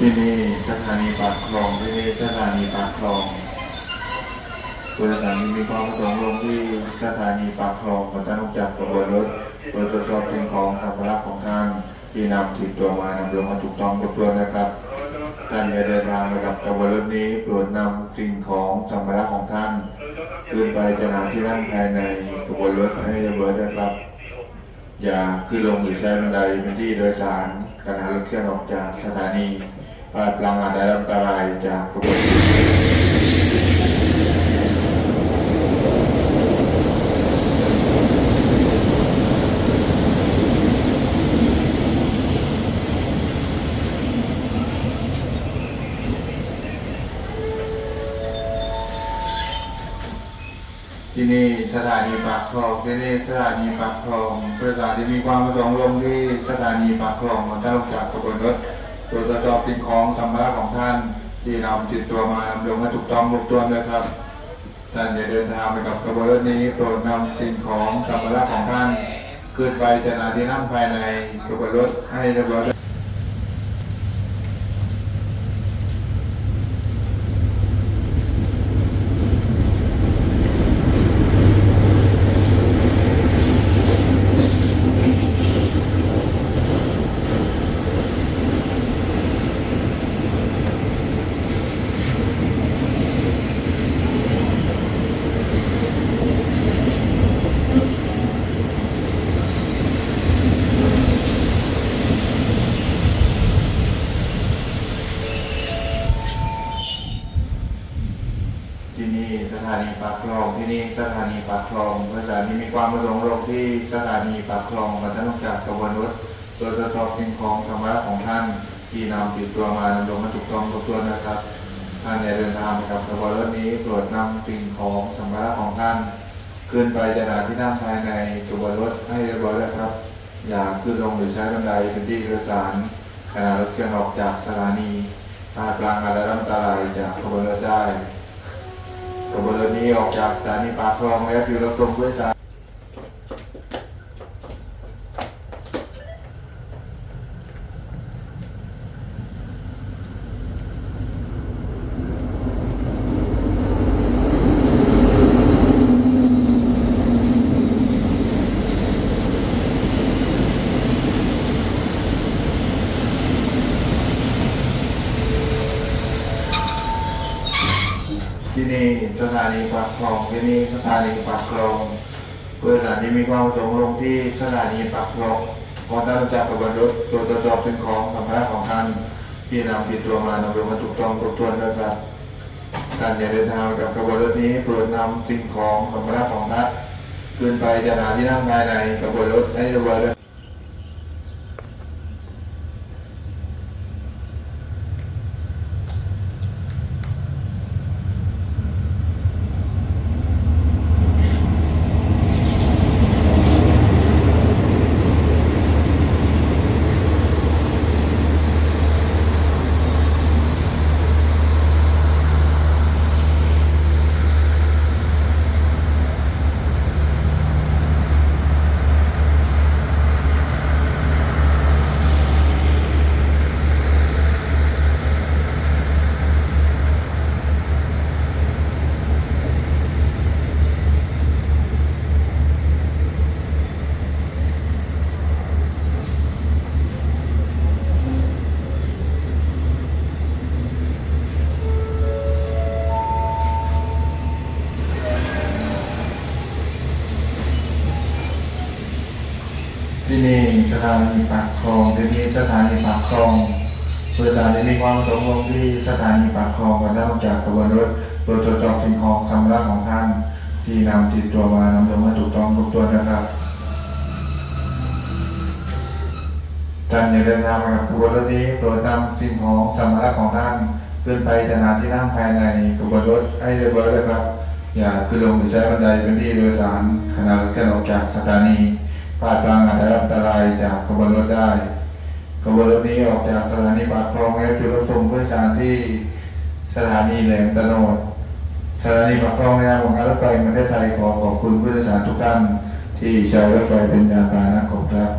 ที่นี่สถานีปากคลองที่นี่สถานีปากคลองโดยสถานีมีความประสงค์ลงที่สถานีปากคลองขอท่านลงจากกรบวนรถโดยตรวจสอบสิ่งของสัมภาระของท่านที่นำติดตัวมานำลงมาถูกต้องครบถ้วนนะครับท่านจะเดินทางไปกับกระบวนรถนี้โปรดนำสิ่งของสัมภาระของท่านขึ้นไปจะนาที่นั่งภายในกระบวนรถให้เรียบร้อยนะครับ อย่าขึ้นลงหรือใช้บันไดเป็นที่โดยสารขณะรถเคลื่อนออกจากสถานี ลาพลังอาได้รับอันตรายจากกระบวนที่นี่สถานีปากคลองที่นี่สถานีปากคลองบริษัทที่มีความประสงค์ลงที่สถานีปากคลองมาท่านลงจากกบวนรถ ตรวจสอบสิ่งของสัมภาระของท่านที่นำติดตัวมานำลงให้ถูกต้องครบถ้วนนะครับท่านอย่าเดินทางไปกับกระบวนรถนี้โปรดนำสิ่งของสัมภาระของท่านขึ้นไปจะนาที่นั่งภายในกระบวนรถให้เรียบร้อย ที่นี่ส ถานีปากคลองที่นี่สถานีปากคลองสถานีมีความประสงค์ลงที่สถานีปากคลองมาท่านจากกระบวนรถโดยตรวจสอบสิ่งของสัมะของท่านที่นำติดตัวมานำลงมาถูกต้องครบถ้วนะครับท่านอย่าเดินทางไปกับกระบวนรถนี้โปรดนำสิ่งของสัมะของท่านขึ้นไปจะนาที่นั่งภายในกระบวนรถให้เรียบร้อยแล้วครับ อย่าขึ้นลงหรือใช้บันไดเป็นที่โดยสารขณะรถเคลื่อนออกจากสถานีพลาดพลังอาจได้รับอันตรายจากขบวนรถได้ ขบวนรถนี้ออกจากสถานีปากคลองแล้วอยู่รับส่งผู้โดยสา ที่นี่สถานีปากคลองที่นี่สถานีปากคลองเพื่อสถานีมีความประสงค์ลงที่สถานีปากคลองพอท่านจากขบวนรถตรวจสอบสิ่งของสัมภาระของท่านที่นำติดตัวมานำลงมาถูกต้องครบถ้วนนะครับการอย่าเดินทางกับขบวนรถนี้โปรดนำสิ่งของสัมภาระของท่านขึ้นไปจะนาที่นั่งภายในขบวนรถให้รียบร้อยด้ วยที่นี่สถานีปากคลองที่นี่สถานีปากคลองบริษัทมีความสงค์ลงที่สถานีปากคลองมาได้ออกจากกระบวรถโดยตรวจสอบสิ่งของสัมภาระของท่าน ที่นำติดตัวมานำลงมาถูกต้องทุกตัวนะครับท่านอย่าเดินทางมากับขบวนรถนี้โปรดนำสิ่งของสัมภาระของท่านขึ้นไปจะนาที่นั่งภายในขบวนรถให้เรียบร้อยเลยครับ อย่าขึ้นลงหรือใช้บันไดเป็นที่โดยสารขณะเคลื่อนออกจากสถานี พลาดพลังอาจได้รับอันตรายจากขบวนรถได้ขบวนรถนี้ออกจากสถานีปากคลองแล้วจุดรับส่งผู้โดยสารที่สถานีแหลมตะโนดสถานีปากคลองในนามของการรถไฟประเทศไทยขอขอบคุณผู้โดยสารทุกท่านที่ใช้รถไฟเป็นยานพาหนะของครับ